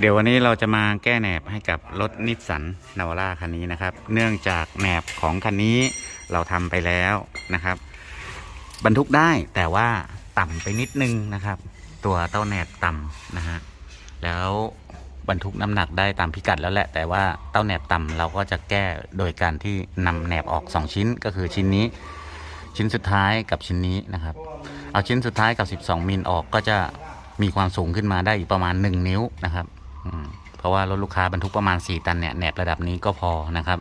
เดี๋ยววันนี้เราจะมาแก้แหนบให้กับรถนิสสันนาวาร่าคันนี้นะครับ เนื่องจากแหนบของคันนี้เราทำไปแล้วนะครับ บรรทุกได้แต่ว่าต่ำไปนิดนึงนะครับ ตัวเต้าแหนบต่ำนะฮะแล้วบรรทุกน้ำหนักได้ตามพิกัดแล้วแหละ แต่ว่าเต้าแหนบต่ำเราก็จะแก้โดยการที่นำแหนบออก 2 ชิ้นก็คือชิ้นนี้ ชิ้นสุดท้ายกับชิ้นนี้นะครับ เอาชิ้นสุดท้ายกับ 12 มิลออกก็จะมีความสูงขึ้นมาได้อีกประมาณ 1 นิ้วนะครับ เพราะว่ารถลูกค้าบรรทุกประมาณ 4 ตันเนี่ยแหนบระดับนี้ก็พอนะครับ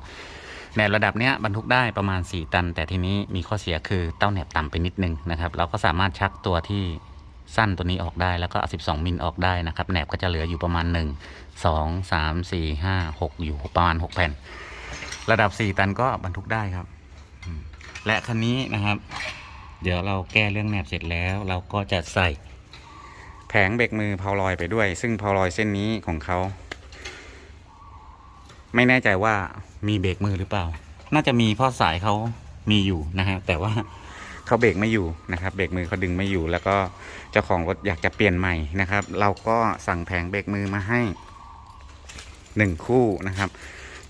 แหนบระดับเนี้ยบรรทุกได้ประมาณ 4 ตัน แต่ทีนี้มีข้อเสียคือเต้าแหนบต่ำไปนิดนึงนะครับ เราก็สามารถชักตัวที่สั้นตัวนี้ออกได้แล้วก็12 มิลออกได้นะครับแหนบก็จะเหลืออยู่ประมาณ 1 2 3 4 5 6 อยู่ประมาณ 6 แผ่น ระดับ 4 ตันก็บรรทุกได้ครับ และคันนี้นะครับ เดี๋ยวเราแก้เรื่องแหนบเสร็จแล้ว เราก็จะใส่ แผงเบรกมือเพาลอยไปด้วย ซึ่งเพาลอยเส้นนี้ของเขา ไม่แน่ใจว่ามีเบรกมือหรือเปล่า น่าจะมีเพราะสายเขามีอยู่นะฮะแต่ว่าเขาเบรกไม่อยู่นะครับ เบรกมือเขาดึงไม่อยู่ แล้วก็เจ้าของรถอยากจะเปลี่ยนใหม่นะครับ เราก็สั่งแผงเบรกมือมาให้หนึ่งคู่นะครับ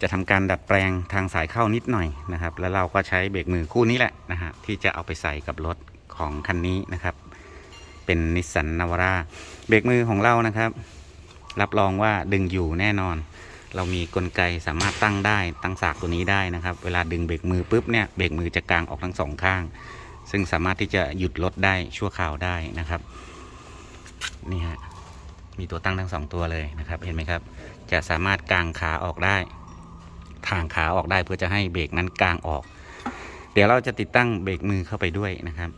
จะทำการดัดแปลงทางสายเข้านิดหน่อยนะครับ แล้วเราก็ใช้เบรกมือคู่นี้แหละนะฮะที่จะเอาไปใส่กับรถของคันนี้นะครับ เป็นนิสสันนาวาร่าเบรกมือของเรานะครับ รับรองว่าดึงอยู่แน่นอน เรามีกลไกสามารถตั้งได้ตั้งสากตัวนี้ได้นะครับ เวลาดึงเบรกมือปุ๊บเนี่ยเบรกมือจะกางออกทั้งสองข้าง ซึ่งสามารถที่จะหยุดรถได้ชั่วคราวได้นะครับนี่ฮะมีตัวตั้งทั้งสองตัวเลยนะครับเห็นไหมครับ จะสามารถกางขาออกได้ ทางขาออกได้เพื่อจะให้เบรกนั้นกางออก เดี๋ยวเราจะติดตั้งเบรกมือเข้าไปด้วยนะครับ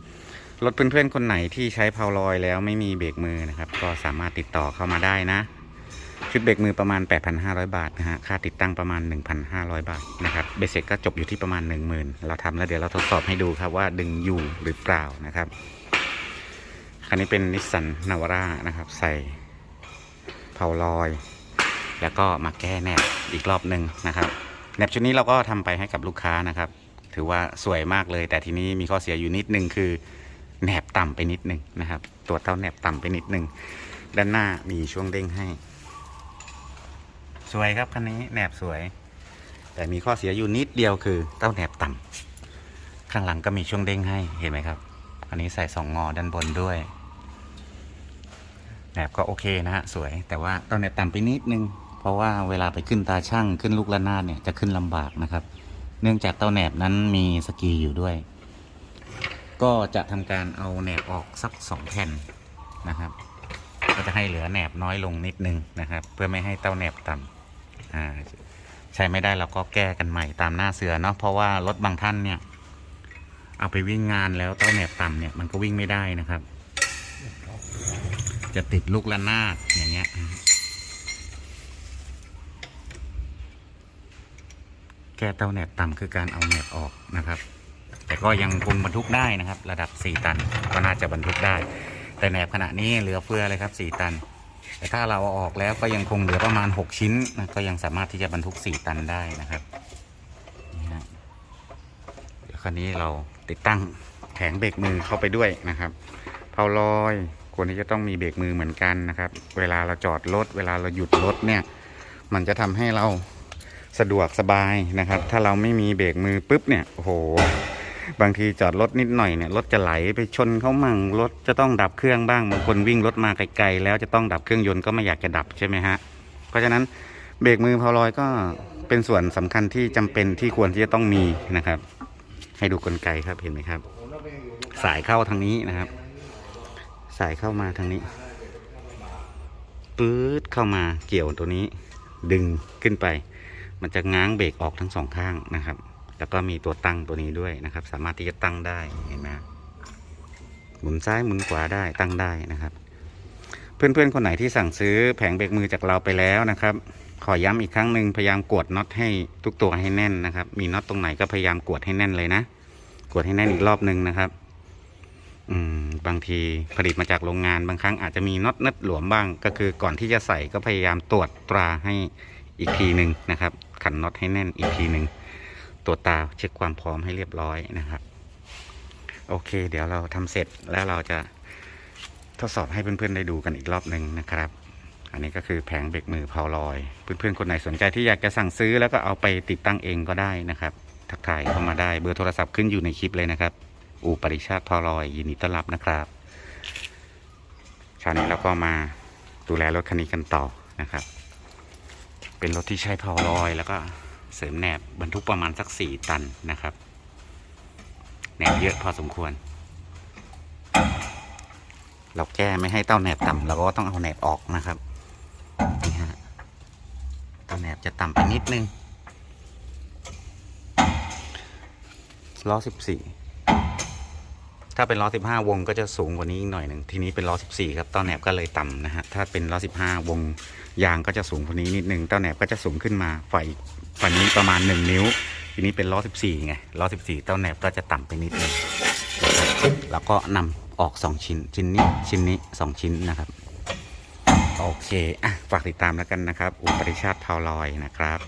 รถเพื่อนๆคนไหนที่ใช้เพาลอยแล้วไม่มีเบรกมือนะครับ ก็สามารถติดต่อเข้ามาได้นะ ชุดเบรกมือประมาณ 8,500 บาทนะฮะค่าติดตั้งประมาณ 1,500 บาทนะครับเบสเสร็ก็จบอยู่ที่ประมาณ 10,000 เราทำแล้วเดี๋ยวเราทดสอบให้ดูครับว่าดึงอยู่หรือเปล่านะครับคันนี้เป็นนิสสันนาวาร่านะครับ ใส่เพาลอย แล้วก็มาแก้แนบอีกรอบหนึ่งนะครับแนบชุดนี้เราก็ทำไปให้กับลูกค้านะครับ ถือว่าสวยมากเลย แต่ทีนี้มีข้อเสียอยู่นิดนึงคือ แหนบต่ำไปนิดนึงนะครับ ตัวเต้าแหนบต่ำไปนิดนึง ด้านหน้ามีช่วงเด้งให้ สวยครับคันนี้แหนบสวย แต่มีข้อเสียอยู่นิดเดียวคือ เต้าแหนบต่ำข้างหลังก็มีช่วงเด้งให้เห็นไหมครับอันนี้ใส่สองงอด้านบนด้วยแหนบก็โอเคนะฮะสวย แต่ว่าตอนแหนบต่ำไปนิดนึงเพราะว่าเวลาไปขึ้นตาช่างขึ้นลูกระนาดเนี่ยจะขึ้นลำบากนะครับ เนื่องจากเต้าแหนบนั้นมีสกีอยู่ด้วย ก็จะทำการเอาแหนบออกสักสองแผ่นนะครับ ก็จะให้เหลือแหนบน้อยลงนิดนึงนะครับ เพื่อไม่ให้เต้าแหนบต่ำอ่าใช้ไม่ได้เราก็แก้กันใหม่ตามหน้าเสือเนาะเพราะว่ารถบางท่านเนี่ย เอาไปวิ่งงานแล้วเต้าแหนบต่ำเนี่ยมันก็วิ่งไม่ได้นะครับ จะติดลูกระนาดอย่างเงี้ยแก้เต้าแหนบต่ำคือการเอาแหนบออกนะครับ แต่ก็ยังคงบรรทุกได้นะครับ ระดับ 4 ตันก็น่าจะบรรทุกได้ แต่แหนบขณะนี้เหลือเฟือเลยครับ 4 ตัน แต่ถ้าเราเอาออกแล้วก็ยังคงเหลือประมาณ 6 ชิ้นก็ยังสามารถที่จะบรรทุก 4 ตันได้นะครับนี่ฮะเดี๋ยวคราวนี้เราติดตั้งแผงเบรกมือเข้าไปด้วยนะครับเพาลอยควรที่จะต้องมีเบรกมือเหมือนกันนะครับ เวลาเราจอดรถเวลาเราหยุดรถเนี่ย มันจะทำให้เราสะดวกสบายนะครับ ถ้าเราไม่มีเบรกมือปุ๊บเนี่ยโอ้โห บางทีจอดรถนิดหน่อยเนี่ยรถจะไหลไปชนเขามั่งรถจะต้องดับเครื่องบ้างบางคนวิ่งรถมาไกลๆแล้วจะต้องดับเครื่องยนต์ก็ไม่อยากจะดับใช่ไหมฮะเพราะฉะนั้นเบรกมือพาวลอยก็เป็นส่วนสำคัญที่จำเป็นที่ควรที่จะต้องมีนะครับ ให้ดูกลไกครับเห็นไหมครับ สายเข้าทางนี้นะครับ สายเข้ามาทางนี้ปื๊ดเข้ามาเกี่ยวตัวนี้ ดึงขึ้นไป มันจะง้างเบรกออกทั้งสองข้างนะครับ แล้วก็มีตัวตั้งตัวนี้ด้วยนะครับ สามารถที่จะตั้งได้เห็นไหมหมุนซ้ายหมุนขวาได้ตั้งได้นะครับ เพื่อนๆคนไหนที่สั่งซื้อแผงเบรกมือจากเราไปแล้วนะครับ ขอย้ำอีกครั้งหนึ่งพยายามกดน็อตให้ทุกตัวให้แน่นนะครับ มีน็อตตรงไหนก็พยายามกดให้แน่นเลยนะกดให้แน่นอีกรอบหนึ่งนะครับ อืม บางทีผลิตมาจากโรงงานบางครั้งอาจจะมีน็อตนัดหลวมบ้าง ก็คือก่อนที่จะใส่ก็พยายามตรวจตราให้อีกทีหนึ่งนะครับ ขันน็อตให้แน่นอีกทีหนึ่ง ตรวจตาเช็คความพร้อมให้เรียบร้อยนะครับ โอเค เดี๋ยวเราทำเสร็จแล้วเราจะทดสอบให้เพื่อนๆได้ดูกันอีกรอบหนึ่งนะครับ อันนี้ก็คือแผงเบรกมือพาลอย เพื่อนๆคนไหนสนใจที่อยากจะสั่งซื้อแล้วก็เอาไปติดตั้งเองก็ได้นะครับ ทักทายเข้ามาได้เบอร์โทรศัพท์ขึ้นอยู่ในคลิปเลยนะครับ อูปริชาติพาลอยยินดีต้อนรับนะครับเช้านี้เราก็มาดูแลรถคันนี้กันต่อนะครับ เป็นรถที่ใช้พาลอยแล้วก็ เสริมแหนบบรรทุกประมาณสักสี่ตันนะครับแหนบเยอะพอสมควร เราแก้ไม่ให้เต้าแหนบต่ำเราก็ต้องเอาแหนบออกนะครับนี่ฮะเต้าแหนบจะต่ำไปนิดนึงล้อสิบสี่ถ้าเป็นล้อสิบห้าวงก็จะสูงกว่านี้อีกหน่อยหนึ่งทีนี้เป็นล้อสิบสี่ครับเต้าแหนบก็เลยต่ำนะฮะถ้าเป็นล้อสิบห้าวงยางก็จะสูงกว่านี้นิดนึงเต้าแหนบก็จะสูงขึ้นมาฝ่าย ฝั่งนี้ประมาณหนึ่งนิ้ว ทีนี้เป็นล้อสิบสี่ไง ล้อสิบสี่เต้าแหนบก็จะต่ำไปนิดนึงแล้วก็นำออกสองชิ้น ชิ้นนี้ ชิ้นนี้สองชิ้นนะครับ โอเค อะ ฝากติดตามแล้วกันนะครับ อุปริชาติพาวลอยนะครับ